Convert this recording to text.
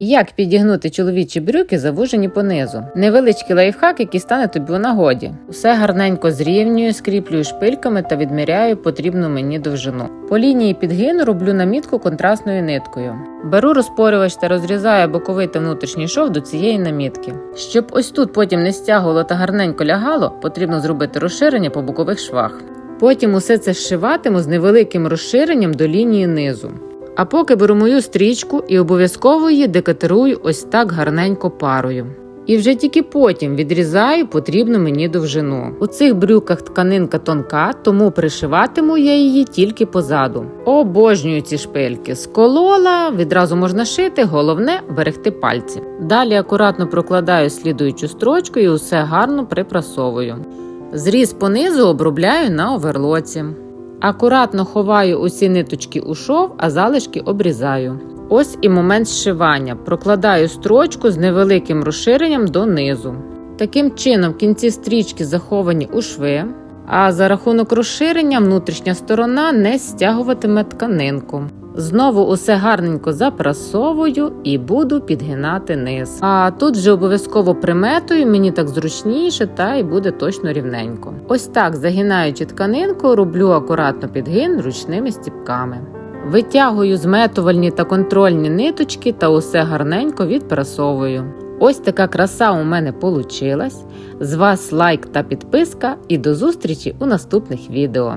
Як підігнути чоловічі брюки, завужені понизу? Невеличкий лайфхак, який стане тобі у нагоді. Усе гарненько зрівнюю, скріплюю шпильками та відміряю потрібну мені довжину. По лінії підгину роблю намітку контрастною ниткою. Беру розпорювач та розрізаю боковий та внутрішній шов до цієї намітки. Щоб ось тут потім не стягувало та гарненько лягало, потрібно зробити розширення по бокових швах. Потім усе це зшиватиму з невеликим розширенням до лінії низу. А поки беру мою стрічку і обов'язково її декатерую ось так гарненько парою. І вже тільки потім відрізаю потрібну мені довжину. У цих брюках тканинка тонка, тому пришиватиму я її тільки позаду. Обожнюю ці шпильки. Сколола, відразу можна шити, головне берегти пальці. Далі акуратно прокладаю слідуючу строчку і усе гарно припрасовую. Зріз понизу обробляю на оверлоці. Акуратно ховаю усі ниточки у шов, а залишки обрізаю. Ось і момент зшивання. Прокладаю строчку з невеликим розширенням донизу. Таким чином, кінці стрічки заховані у шви, а за рахунок розширення внутрішня сторона не стягуватиме тканинку. Знову усе гарненько запрасовую і буду підгинати низ. А тут вже обов'язково приметую, мені так зручніше та й буде точно рівненько. Ось так, загинаючи тканинку, роблю акуратно підгин ручними стіпками. Витягую зметувальні та контрольні ниточки та усе гарненько відпрасовую. Ось така краса у мене получилась. З вас лайк та підписка, і до зустрічі у наступних відео.